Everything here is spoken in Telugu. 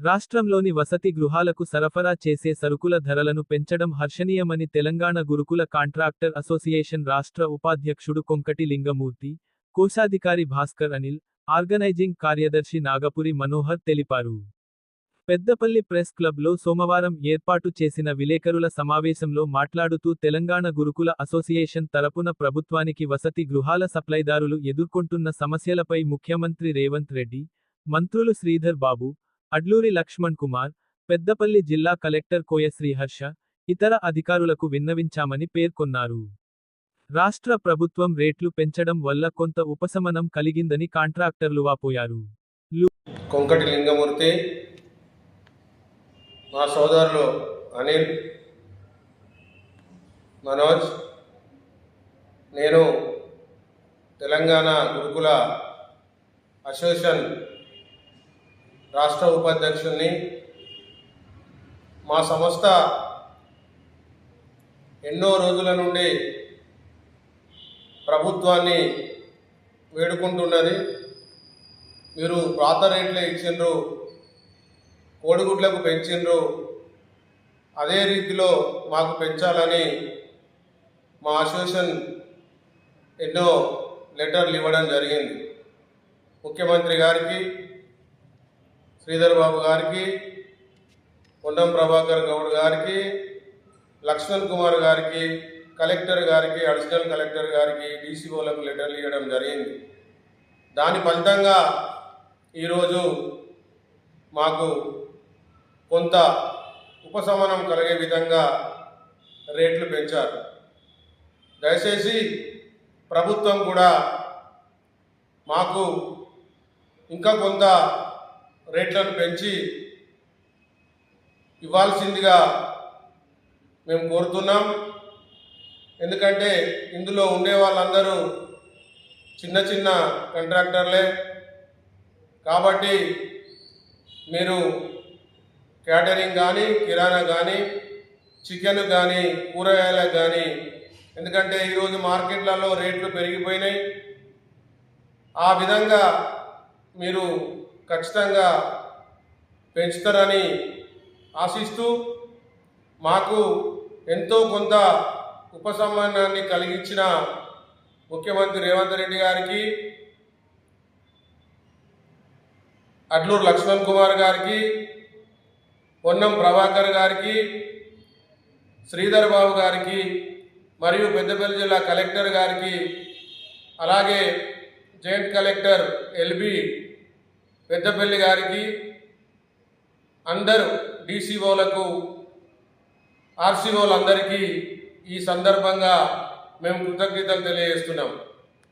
రాష్ట్రంలోని వసతి గృహాలకు సరఫరా చేసే సరుకుల ధరలను పెంచడం హర్షణీయమని తెలంగాణ గురుకుల కాంట్రాక్టర్ అసోసియేషన్ రాష్ట్ర ఉపాధ్యక్షుడు కొంకటి లింగమూర్తి కోశాధికారి భాస్కర్ అనిల్ ఆర్గనైజింగ్ కార్యదర్శి నాగపురి మనోహర్ తెలిపారు. పెద్దపల్లి ప్రెస్ క్లబ్లో సోమవారం ఏర్పాటు చేసిన విలేకరుల సమావేశంలో మాట్లాడుతూ తెలంగాణ గురుకుల అసోసియేషన్ తరపున ప్రభుత్వానికి వసతి గృహాల సప్లైదారులు ఎదుర్కొంటున్న సమస్యలపై ముఖ్యమంత్రి రేవంత్ రెడ్డి మంత్రులు శ్రీధర్ బాబు అడ్లూరి లక్ష్మణ్ కుమార్ పెద్దపల్లి జిల్లా కలెక్టర్ కోయ శ్రీహర్ష ఇతర అధికారులకు విన్నవించామని పేర్కొన్నారు. రాష్ట్ర ప్రభుత్వం రేట్లు పెంచడం వల్ల కొంత ఉపశమనం కలిగిందని కాంట్రాక్టర్లు వాపోయారు. కొంకటి లింగమూర్తి మా సోదరులు అనిల్ మనోజ్ నేను తెలంగాణ గురుకుల అసోసియేషన్ రాష్ట్ర ఉపాధ్యక్షుల్ని మా సంస్థ ఎన్నో రోజుల నుండి ప్రభుత్వాన్ని వేడుకుంటున్నది. మీరు పాత రేట్లే ఇచ్చిండ్రు కోడిగుడ్లకు పెంచిండ్రు అదే రీతిలో మాకు పెంచాలని మా అసోసియేషన్ ఎన్నో లెటర్లు ఇవ్వడం జరిగింది. ముఖ్యమంత్రి గారికి శ్రీధర్ బాబు గారికి పొన్నం ప్రభాకర్ గౌడ్ గారికి లక్ష్మణ్ కుమార్ గారికి కలెక్టర్ గారికి అడిషనల్ కలెక్టర్ గారికి డీసీఓలకు లెటర్లు ఇవ్వడం జరిగింది. దాని ఫలితంగా ఈరోజు మాకు కొంత ఉపశమనం కలిగే విధంగా రేట్లు పెంచారు. దయచేసి ప్రభుత్వం కూడా మాకు ఇంకా కొంత రేట్లను పెంచి ఇవ్వాల్సిందిగా మేము కోరుతున్నాం. ఎందుకంటే ఇందులో ఉండే వాళ్ళందరూ చిన్న చిన్న కాంట్రాక్టర్లే. కాబట్టి మీరు క్యాటరింగ్ కానీ కిరాణా కానీ చికెన్ కానీ కూరగాయలకు కానీ ఎందుకంటే ఈరోజు మార్కెట్లలో రేట్లు పెరిగిపోయినాయి. ఆ విధంగా మీరు ఖచ్చితంగా పెంచుతారని ఆశిస్తూ మాకు ఎంతో కొంత ఉపశమనాన్ని కలిగించిన ముఖ్యమంత్రి రేవంత్ రెడ్డి గారికి అడ్లూరు లక్ష్మణ్ కుమార్ గారికి పొన్నం ప్రభాకర్ గారికి శ్రీధర్ బాబు గారికి మరియు పెద్దపల్లి జిల్లా కలెక్టర్ గారికి అలాగే జాయింట్ కలెక్టర్ ఎల్బి పెద్దపల్లి గారికి అందరూ డీసీఓలకు ఆర్సీఓలందరికీ ఈ సందర్భంగా మేము కృతజ్ఞతలు తెలియజేస్తున్నాం.